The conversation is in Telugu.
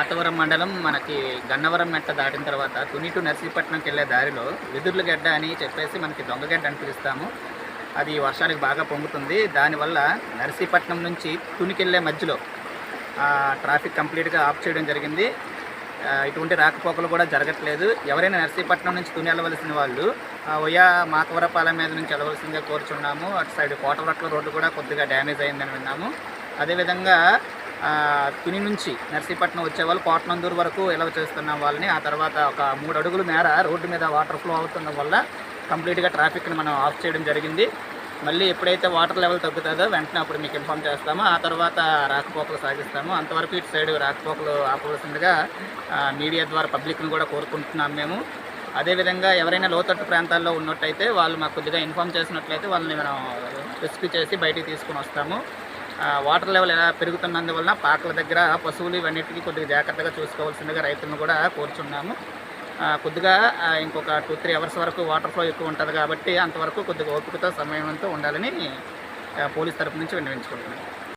ఆతవరం మండలం మనకి గన్నవరం మెట్ట దాటిన తర్వాత తుని టు నర్సీపట్నంకి వెళ్ళే దారిలో వెదుర్ల గడ్డ అని చెప్పేసి మనకి దొంగగడ్డ అని పిలుస్తాము. అది వర్షానికి బాగా పొంగుతుంది. దానివల్ల నర్సీపట్నం నుంచి తునికెళ్ళే మధ్యలో ట్రాఫిక్ కంప్లీట్గా ఆఫ్ చేయడం జరిగింది. ఇటువంటి రాకపోకలు కూడా జరగట్లేదు. ఎవరైనా నర్సీపట్నం నుంచి తుని వెళ్ళవలసిన వాళ్ళు ఒయా మాకవరపాలెం మీద నుంచి వెళ్ళవలసిందిగా కోరుచున్నాము. అటు సైడ్ కోటవరట్ల రోడ్డు కూడా కొద్దిగా డ్యామేజ్ అయిందని విన్నాము. అదేవిధంగా తుని నుంచి నర్సీపట్నం వచ్చేవాళ్ళు కోటనందూరు వరకు ఎలవ చేస్తున్న వాళ్ళని ఆ తర్వాత ఒక మూడు అడుగుల మేర రోడ్డు మీద వాటర్ ఫ్లో అవుతున్న వల్ల కంప్లీట్గా ట్రాఫిక్ని మనం ఆఫ్ చేయడం జరిగింది. మళ్ళీ ఎప్పుడైతే వాటర్ లెవెల్ తగ్గుతుందో వెంటనే అప్పుడు మీకు ఇన్ఫామ్ చేస్తాము. ఆ తర్వాత రాకపోకలు సాగిస్తాము. అంతవరకు ఇటు సైడ్ రాకపోకలు ఆపవలసిందిగా మీడియా ద్వారా పబ్లిక్ని కూడా కోరుకుంటున్నాం మేము. అదేవిధంగా ఎవరైనా లోతట్టు ప్రాంతాల్లో ఉన్నట్టయితే వాళ్ళు మాకు కొద్దిగా ఇన్ఫామ్ చేసినట్లయితే వాళ్ళని మనం రెస్క్యూ చేసి బయటికి తీసుకుని వస్తాము. వాటర్ లెవెల్ ఎలా పెరుగుతున్నందువలన పాకల దగ్గర పశువులు ఇవన్నిటికీ కొద్దిగా జాగ్రత్తగా చూసుకోవాల్సిందిగా రైతులను కూడా కోరుచున్నాము. కొద్దిగా ఇంకొక టూ త్రీ అవర్స్ వరకు వాటర్ ఫ్లో ఎక్కువ ఉంటుంది కాబట్టి అంతవరకు కొద్దిగా ఓపికతో సమయంతో ఉండాలని పోలీస్ తరపు నుంచి విన్నవించుకుంటున్నాను.